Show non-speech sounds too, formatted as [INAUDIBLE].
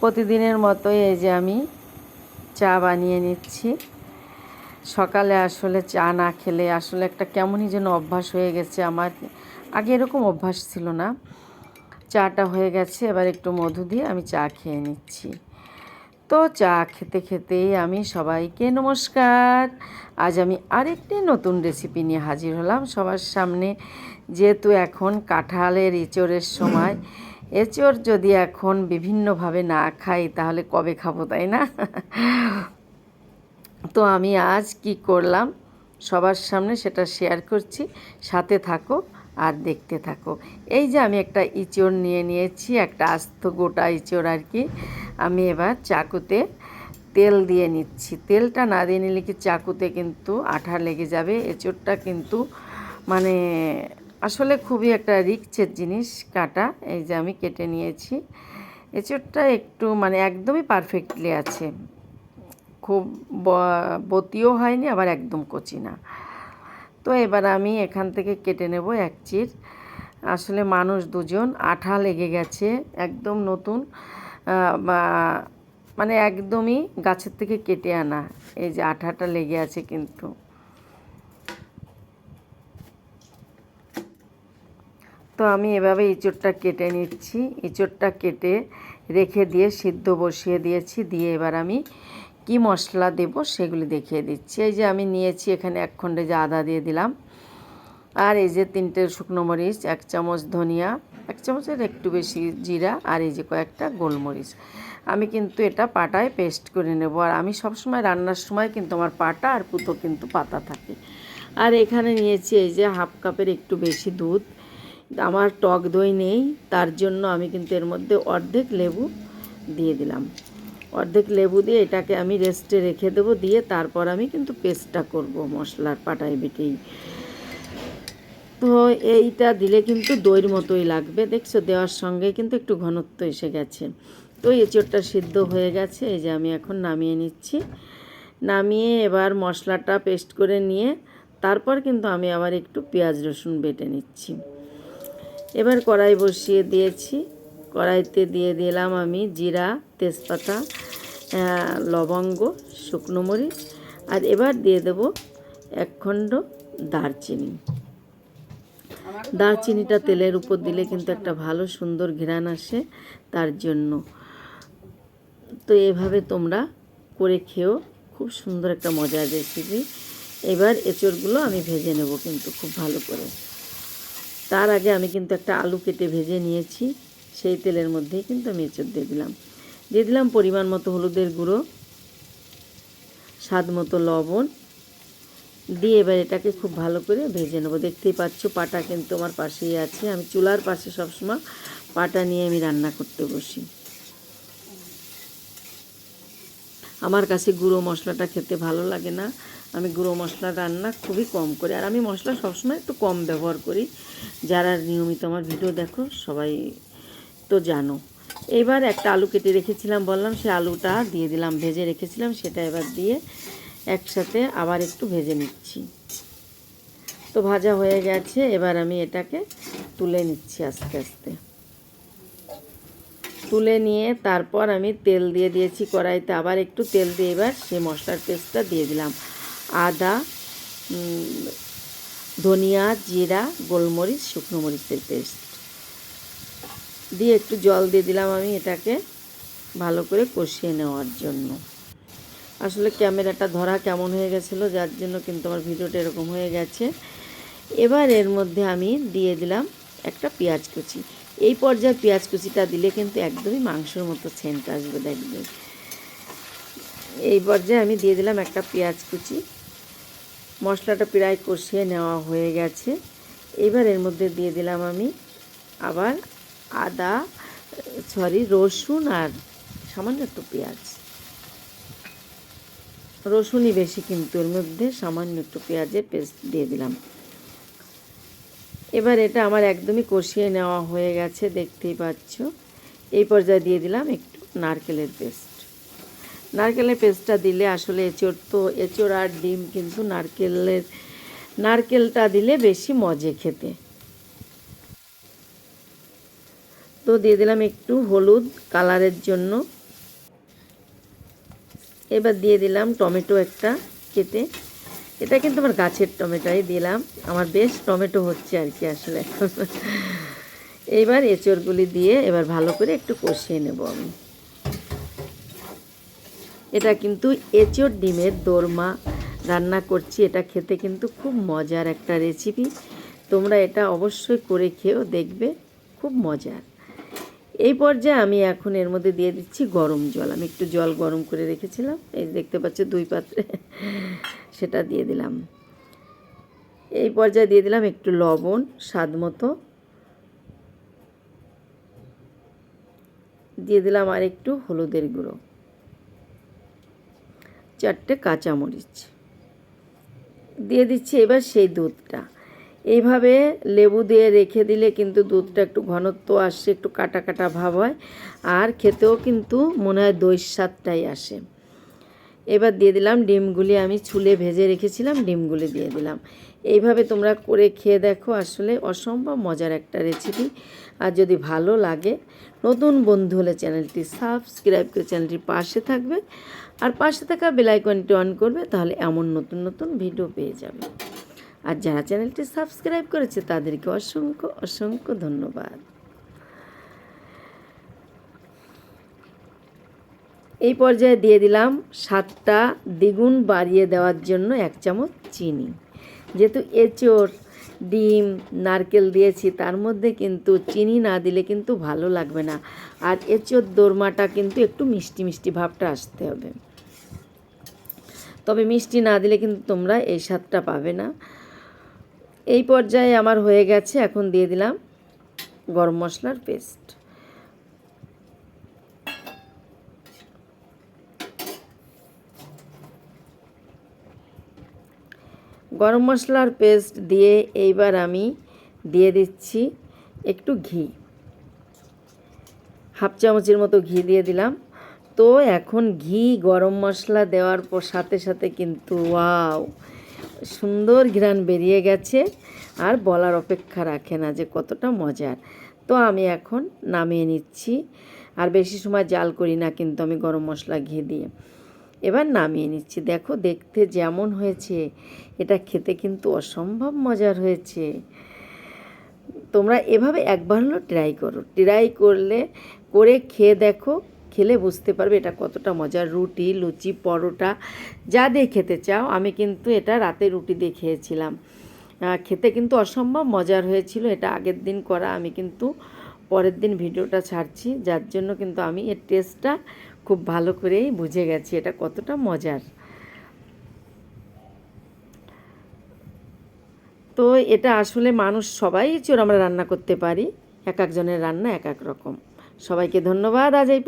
প্রতিদিনের মতোই এই যে আমি চা বানিয়ে নিচ্ছি। সকালে আসলে চা না খেলে আসলে একটা কেমনই যেন অভ্যাস হয়ে গেছে আমার। আগে এরকম অভ্যাস ছিল না। চাটা হয়ে গেছে, এবার একটু মধু দিয়ে আমি চা খেয়ে নিচ্ছি। তো চা খেতে খেতেই আমি সবাইকে নমস্কার। আজ আমি আরেকটি নতুন রেসিপি নিয়ে হাজির হলাম। সবার সামনে যেহেতু এখন কাঁঠালের এঁচড়ের সময় এঁচড় যদি এখন বিভিন্নভাবে না খাই, তাহলে কবে খাব, তাই না? তো আমি আজ কি করলাম, সবার সামনে সেটা শেয়ার করছি। সাথে থাকো আর দেখতে থাকো। এই যে আমি একটা ইঁচড় নিয়ে নিয়েছি, একটা আস্ত গোটা ইঁচড় আর কি। আমি এবার চাকুতে তেল দিয়ে নিচ্ছি। তেলটা না দিয়ে নিলে কি চাকুতে কিন্তু আঠা লেগে যাবে? এঁচড়টা কিন্তু মানে আসলে খুবই একটা রিক্সের জিনিস কাটা, এই যে আমি কেটে নিয়েছি। এঁচড়টা একটু মানে একদমই পারফেক্টলি আছে। খুব বতিও হয়নি, আবার একদম কচি না। তো এবার আমি এখান থেকে কেটে নেব এক চির। আসলে মানুষ দুজন আঠা লেগে গেছে, একদম নতুন। মানে একদমই গাছের থেকে কেটে আনা। এই যে আঠাটা লেগে আছে কিন্তু। তো আমি এভাবে ইঁচড়টা কেটে নিচ্ছি। ইঁচড়টা কেটে রেখে দিয়ে সিদ্ধ বসিয়ে দিয়েছি। দিয়ে এবার আমি কি মশলা দেব সেগুলি দেখিয়ে দিচ্ছি। এই যে আমি নিয়েছি এখানে এক খণ্ডে যে আদা দিয়ে দিলাম। আর এই যে তিনটে শুকনো মরিচ, এক চামচ ধনিয়া, এক চামচের একটু বেশি জিরা, আর এই যে কয়েকটা গোলমরিচ। আমি কিন্তু এটা পাটায় পেস্ট করে নেব। আর আমি সবসময় রান্নার সময় কিন্তু আমার পাটা আর পুতো কিন্তু পাতা থাকে। আর এখানে নিয়েছি এই যে হাফ কাপের একটু বেশি দুধ। আমার টক দই নেই, তার জন্য আমি কিন্তু এর মধ্যে অর্ধেক লেবু দিয়ে দিলাম। অর্ধেক লেবু দিয়ে এটাকে আমি রেস্টে রেখে দেবো, দিয়ে তারপর আমি কিন্তু পেস্টটা করব মশলার পাটায় বেটেই। তো এইটা দিলে কিন্তু দইয়ের মতোই লাগবে। দেখছ, দেওয়ার সঙ্গে কিন্তু একটু ঘনত্ব এসে গেছে। তো এঁচড়টা সিদ্ধ হয়ে গেছে, এই যে আমি এখন নামিয়ে নিচ্ছি। নামিয়ে এবার মশলাটা পেস্ট করে নিয়ে তারপর কিন্তু আমি আবার একটু পেঁয়াজ রসুন বেটে নিচ্ছি। এবার কড়াই বসিয়ে দিয়েছি। কড়াইতে দিয়ে দিলাম আমি জিরা, তেজপাতা লবঙ্গ, শুকনো মরিচ, আর এবার দিয়ে দেব এক খণ্ড দারচিনি। দারচিনিটা তেলের উপর দিলে কিন্তু একটা ভালো সুন্দর ঘ্রাণ আসে তার জন্য। তো এভাবে তোমরা করে খেও খুব সুন্দর একটা মজার রেসিপি এবার এঁচড়গুলো আমি ভেজে নেব কিন্তু খুব ভালো করে। তার আগে আমি কিন্তু একটা আলু কেটে ভেজে নিয়েছি। সেই তেলের মধ্যেই কিন্তু আমি এঁচড় দিয়ে দিলাম। দিয়ে দিলাম পরিমাণ মতো হলুদের গুঁড়ো, স্বাদ মতো লবণ। দিয়ে এবার এটাকে খুব ভালো করে ভেজে নেব। দেখতেই পাচ্ছ পাটা কিন্তু আমার পাশেই আছে। আমি চুলার পাশে সবসময় পাটা নিয়ে আমি রান্না করতে বসি। আমার কাছে গুঁড়ো মশলাটা খেতে ভালো লাগে না। আমি গুঁড়ো মশলা রান্না খুবই কম করি। আর আমি মশলা সবসময় একটু কম ব্যবহার করি। যারা নিয়মিত আমার ভিডিও দেখো, সবাই তো জানো। এবার একটা আলু কেটে রেখেছিলাম, বললাম সে আলুটা দিয়ে দিলাম, ভেজে রেখেছিলাম, সেটা এবার দিয়ে একসাথে আবার একটু ভেজে নিচ্ছি। তো ভাজা হয়ে গেছে, এবার আমি এটাকে তুলে নিচ্ছি আস্তে আস্তে। তুলে নিয়ে তারপর আমি তেল দিয়ে দিয়েছি কড়াইতে, আবার একটু তেল দিয়ে এবার সেই মশলার পেস্টটা দিয়ে দিলাম। আদা ধনিয়া, জিরা, গোলমরিচ, শুকনো মরিচের পেস্ট। দিয়ে একটু জল দিয়ে দিলাম আমি এটাকে ভালো করে কষিয়ে নেওয়ার জন্য। আসলে ক্যামেরাটা ধরা কেমন হয়ে গেছিল, যার জন্য কিন্তু আমার ভিডিওটা এরকম হয়ে গেছে। এবার এর মধ্যে আমি দিয়ে দিলাম একটা পেঁয়াজ কুচি। এই পর্যায়ে পেঁয়াজ কুচিটা দিলে কিন্তু একদমই মাংসের মতো সেন্ট আসবে দেখবে। এই পর্যায়ে আমি দিয়ে দিলাম একটা পেঁয়াজ কুচি। মশলাটা প্রায় কষিয়ে নেওয়া হয়ে গেছে। এবার এর মধ্যে দিয়ে দিলাম আমি আবার আদা, সরি, রসুন আর সামান্য একটু পেঁয়াজ। রসুনই বেশি কিন্তু এর মধ্যে সামান্য একটু পেঁয়াজের পেস্ট দিয়ে দিলাম। এবার এটা আমার একদমই কষিয়ে নেওয়া হয়ে গেছে, দেখতেই পাচ্ছ। এই পর্যায়ে দিয়ে দিলাম একটু নারকেলের পেস্ট। নারকেলের পেস্টটা দিলে আসলে এঁচড় তো এঁচড় আর ডিম কিন্তু নারকেলের, নারকেলটা দিলে বেশি মজে খেতে। তো দিয়ে দিলাম একটু হলুদ কালারের জন্য। এবার দিয়ে দিলাম টমেটো একটা কেটে। এটা কিন্তু আমার গাছের টমেটোই দিলাম। আমার বেশ টমেটো হচ্ছে আর কি আসলে। এইবার এঁচড়গুলি দিয়ে এবার ভালো করে একটু কষিয়ে নেব আমি। এটা কিন্তু এঁচড় ডিমের দোরমা রান্না করছি। এটা খেতে কিন্তু খুব মজার একটা রেসিপি তোমরা এটা অবশ্যই করে খেয়েও দেখবে, খুব মজার। এই পর্যায়ে আমি এখন এর মধ্যে দিয়ে দিচ্ছি গরম জল। আমি একটু জল গরম করে রেখেছিলাম। এই দেখতে পাচ্ছ দুই পাত্রে [LAUGHS] সেটা দিয়ে দিলাম। এই পর্যায়ে দিয়ে দিলাম একটু লবণ, স্বাদ মতো। দিয়ে দিলাম আর একটু হলুদের গুঁড়ো। চারটে কাঁচামরিচ। দিয়ে দিচ্ছি এবার সেই দুধটা। এইভাবে লেবু দিয়ে রেখে দিলে কিন্তু দুধটা একটু ঘনত্ব আসে, একটু কাটা কাটা ভাব হয়, আর খেতেও কিন্তু মনে হয় দই স্বাদটাই আসে। এবার দিয়ে দিলাম ডিমগুলি আমি ছুলে ভেজে রেখেছিলাম, ডিমগুলি দিয়ে দিলাম। এইভাবে তোমরা করে খেয়ে দেখো, আসলে অসম্ভব মজার একটা রেসিপি আর যদি ভালো লাগে, নতুন বন্ধু হলে চ্যানেলটি সাবস্ক্রাইব করে চ্যানেলটির পাশে থাকবে। আর পাশে থাকা বেলাইকনটি অন করবে, তাহলে এমন নতুন নতুন ভিডিও পেয়ে যাবে। আর যারা চ্যানেলটি সাবস্ক্রাইব করেছে, তাদেরকে অসংখ্য অসংখ্য ধন্যবাদ। এই পর্যায়ে দিয়ে দিলাম সাতটা দ্বিগুণ বাড়িয়ে দেওয়ার জন্য এক চামচ চিনি। যেহেতু এঁচড়, ডিম, নারকেল দিয়েছি, তার মধ্যে কিন্তু চিনি না দিলে কিন্তু ভালো লাগবে না। আর এঁচড় দোরমাটা কিন্তু একটু মিষ্টি মিষ্টি ভাবটা আসতে হবে। তবে মিষ্টি না দিলে কিন্তু তোমরা এই স্বাদটা পাবে না। এই পর্যায়ে আমার হয়ে গেছে, এখন দিয়ে দিলাম গরম মশলার পেস্ট। গরম মশলার পেস্ট দিয়ে এইবার আমি দিয়ে দিচ্ছি একটু ঘি। হাফ চামচের মতো ঘি দিয়ে দিলাম। তো এখন ঘি, গরম মশলা দেওয়ার পর সাথে সাথে কিন্তু ওয়াও, সুন্দর ঘ্রাণ বেরিয়ে গেছে। আর বলার অপেক্ষা রাখে না যে কতটা মজার। তো আমি এখন নামিয়ে নিচ্ছি। আর বেশি সময় জাল করি না কিন্তু আমি গরম মশলা ঘি দিয়ে। এবার নামিয়ে নিচ্ছি। দেখো, দেখতে যেমন হয়েছে, এটা খেতে কিন্তু অসম্ভব মজার হয়েছে। তোমরা এভাবে একবার হলো ট্রাই করো। ট্রাই করলে, করে খেয়ে দেখো, খেলে বুঝতে পারবে এটা কতটা মজার। রুটি, লুচি, পরোটা, যা দিয়ে খেতে চাও। আমি কিন্তু এটা রাতে রুটি দিয়ে খেয়েছিলাম। খেতে কিন্তু অসম্ভব মজার হয়েছিল। এটা আগের দিন করা আমি কিন্তু পরের দিন ভিডিওটা ছাড়ছি, যার জন্য কিন্তু আমি এর টেস্টটা খুব ভালো করেই বুঝে গেছি, এটা কতটা মজার। তো এটা আসলে মানুষ সবাই চোর আমরা রান্না করতে পারি, এক একজনের রান্না এক এক রকম। সবাইকে ধন্যবাদ, আজ এই